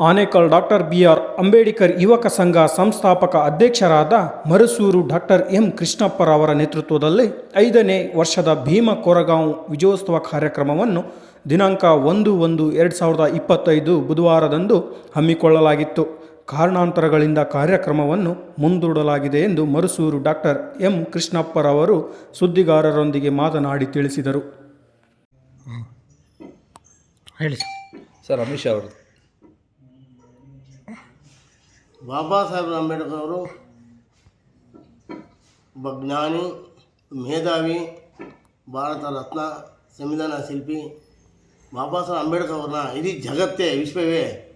Anekal doctor B R Ambedkar ಯುವಕ ಸಂಘ ಸಂಸ್ಥಾಪಕ ಅಧ್ಯಕ್ಷರಾದ ಮರಸೂರು ಡಾಕ್ಟರ್ ಎಂ ಕೃಷ್ಣಪ್ಪರವರ ನೇತೃತ್ವದಲ್ಲಿ ಐದನೇ ವರ್ಷದ ಭೀಮ ಕೊರಗಾಂವ್ ವಿಜಯೋತ್ಸವ ಕಾರ್ಯಕ್ರಮವನ್ನು ದಿನಾಂಕ ಒಂದು ಒಂದು ಎರಡು ಸಾವಿರದ ಇಪ್ಪತ್ತೈದು ಬುಧವಾರದಂದು ಹಮ್ಮಿಕೊಳ್ಳಲಾಗಿತ್ತು. ಕಾರಣಾಂತರಗಳಿಂದ ಕಾರ್ಯಕ್ರಮವನ್ನು ಮುಂದೂಡಲಾಗಿದೆ ಎಂದು ಮರುಸೂರು ಡಾಕ್ಟರ್ ಎಂ ಕೃಷ್ಣಪ್ಪರವರು ಸುದ್ದಿಗಾರರೊಂದಿಗೆ ಮಾತನಾಡಿ ತಿಳಿಸಿದರು. ಹೇಳಿ ಸರ್. ಸರ್ ಅಮಿತ್ ಶಾ ಅವರು ಬಾಬಾ ಸಾಹೇಬ್ ಅಂಬೇಡ್ಕರ್ ಅವರು ಒಬ್ಬ ಜ್ಞಾನಿ, ಮೇಧಾವಿ, ಭಾರತ ರತ್ನ, ಸಂವಿಧಾನ ಶಿಲ್ಪಿ. ಬಾಬಾ ಸಾಹೇಬ್ ಅಂಬೇಡ್ಕರ್ ಅವ್ರನ್ನ ಇಡೀ ಜಗತ್ತೇ, ವಿಶ್ವವೇ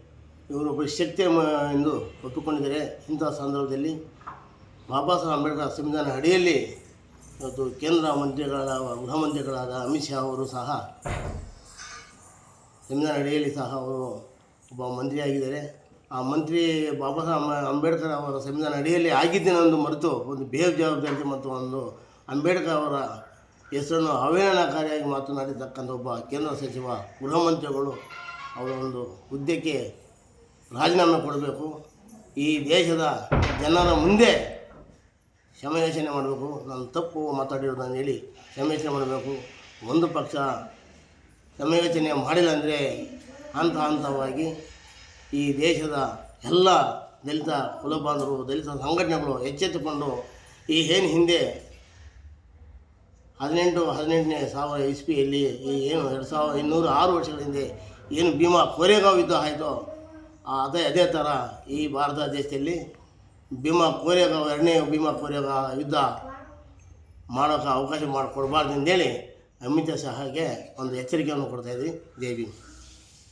ಇವರು ಶಕ್ತಿ ಮ- ಎಂದು ಒಪ್ಪಿಕೊಂಡಿದ್ದಾರೆ. ಇಂಥ ಸಂದರ್ಭದಲ್ಲಿ ಬಾಬಾ ಸಾಹೇಬ್ ಅಂಬೇಡ್ಕರ್ ಸಂವಿಧಾನ ಅಡಿಯಲ್ಲಿ ಇವತ್ತು ಕೇಂದ್ರ ಮಂತ್ರಿಗಳಾದ, ಗೃಹ ಮಂತ್ರಿಗಳಾದ ಅಮಿತ್ ಶಾ ಅವರು ಸಹ ಸಂವಿಧಾನ ಅಡಿಯಲ್ಲಿ ಸಹ ಅವರು ಒಬ್ಬ ಮಂತ್ರಿಯಾಗಿದ್ದಾರೆ. ಮಂತ್ರಿ ಬಾಬಾ ಸಾಹೇಬ್ ಅಂಬೇಡ್ಕರ್ ಅವರ ಸಂವಿಧಾನ ಅಡಿಯಲ್ಲಿ ಆಗಿದ್ದೇನೆಂದು ಮರೆತು, ಒಂದು ಬೇಜವಾಬ್ದಾರಿ ಮತ್ತು ಒಂದು ಅಂಬೇಡ್ಕರ್ ಅವರ ಹೆಸರನ್ನು ಅವಹೇಳನಕಾರಿಯಾಗಿ ಮಾತನಾಡಿರ್ತಕ್ಕಂಥ ಒಬ್ಬ ಕೇಂದ್ರ ಸಚಿವ, ಗೃಹ ಮಂತ್ರಿಗಳು ಅವರ ಒಂದು ಹುದ್ದೆಗೆ ರಾಜೀನಾಮೆ ಕೊಡಬೇಕು. ಈ ದೇಶದ ಜನರ ಮುಂದೆ ಕ್ಷಮಯಾಚನೆ ಮಾಡಬೇಕು. ನಾನು ತಪ್ಪು ಮಾತಾಡಿರೋದನ್ನು ಹೇಳಿ ಕ್ಷಮಯಾಚನೆ ಮಾಡಬೇಕು. ಒಂದು ಪಕ್ಷ ಕ್ಷಮಯಾಚನೆ ಮಾಡಿಲ್ಲ ಅಂದರೆ ಹಂತ ಹಂತವಾಗಿ ಈ ದೇಶದ ಎಲ್ಲ ದಲಿತ ಕುಲಬಾಂಧವರು, ದಲಿತ ಸಂಘಟನೆಗಳು ಎಚ್ಚೆತ್ತುಕೊಂಡು ಈ ಏನು ಹಿಂದೆ ಹದಿನೆಂಟು, ಹದಿನೆಂಟನೇ ಸಾವಿರ ಇಸ್ವಿಯಲ್ಲಿ ಈ ಏನು ಎರಡು ಸಾವಿರದ ಇನ್ನೂರು ಆರು ವರ್ಷಗಳ ಹಿಂದೆ ಏನು ಭೀಮಾ ಕೋರೆಗಾಂವ್ ಯುದ್ಧ ಆಯಿತು ಅದೇ ಅದೇ ಥರ ಈ ಭಾರತ ದೇಶದಲ್ಲಿ ಭೀಮಾ ಕೋರೆಗಾಂವ್, ಎರಡನೇ ಭೀಮಾ ಕೋರೆಗಾಂವ್ ಯುದ್ಧ ಮಾಡೋಕ್ಕೆ ಅವಕಾಶ ಮಾಡಿಕೊಡ್ಬಾರ್ದು ಅಂತೇಳಿ ಅಮಿತ್ ಸಹಗೆ ಒಂದು ಎಚ್ಚರಿಕೆಯನ್ನು ಕೊಡ್ತಾಯಿದ್ವಿ ದೇವಿ